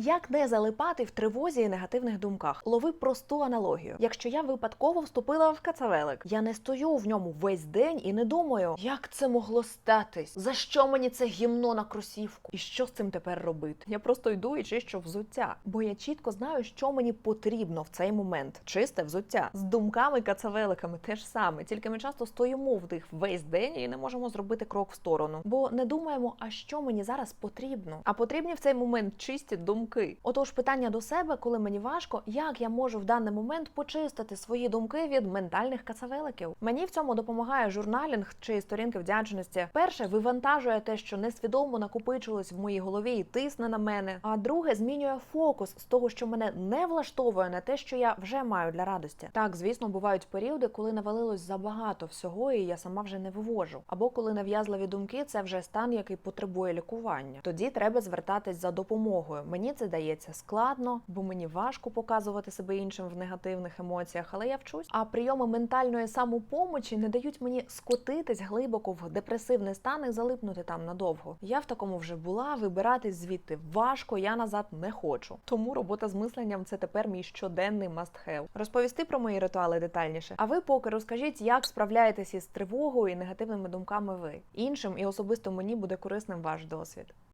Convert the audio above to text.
Як не залипати в тривозі і негативних думках? Лови просту аналогію. Якщо я випадково вступила в кацавелик, я не стою в ньому весь день і не думаю, як це могло статись, за що мені це гімно на кросівку, і що з цим тепер робити. Я просто йду і чищу взуття, бо я чітко знаю, що мені потрібно в цей момент. Чисте взуття з думками кацавеликами те ж саме, тільки ми часто стоїмо в них весь день і не можемо зробити крок в сторону, бо не думаємо, а що мені зараз потрібно. А потрібні в цей момент чисті думки. Отож, питання до себе, коли мені важко, як я можу в даний момент почистити свої думки від ментальних кацавеликів. Мені в цьому допомагає журналінг чи сторінки вдячності. Перше вивантажує те, що несвідомо накопичилось в моїй голові і тисне на мене. А друге змінює фокус з того, що мене не влаштовує на те, що я вже маю для радості. Так, звісно, бувають періоди, коли навалилось забагато всього, і я сама вже не вивожу. Або коли нав'язливі думки це вже стан, який потребує лікування. Тоді треба звертатись за допомогою. Мені це дається складно, бо мені важко показувати себе іншим в негативних емоціях, але я вчусь. А прийоми ментальної самопомочі не дають мені скотитись глибоко в депресивний стан і залипнути там надовго. Я в такому вже була. Вибиратись звідти важко, я назад не хочу. Тому робота з мисленням це тепер мій щоденний must-have. Розповісти про мої ритуали детальніше. А ви поки розкажіть, як справляєтесь із тривогою і негативними думками ви іншим і особисто мені буде корисним ваш досвід.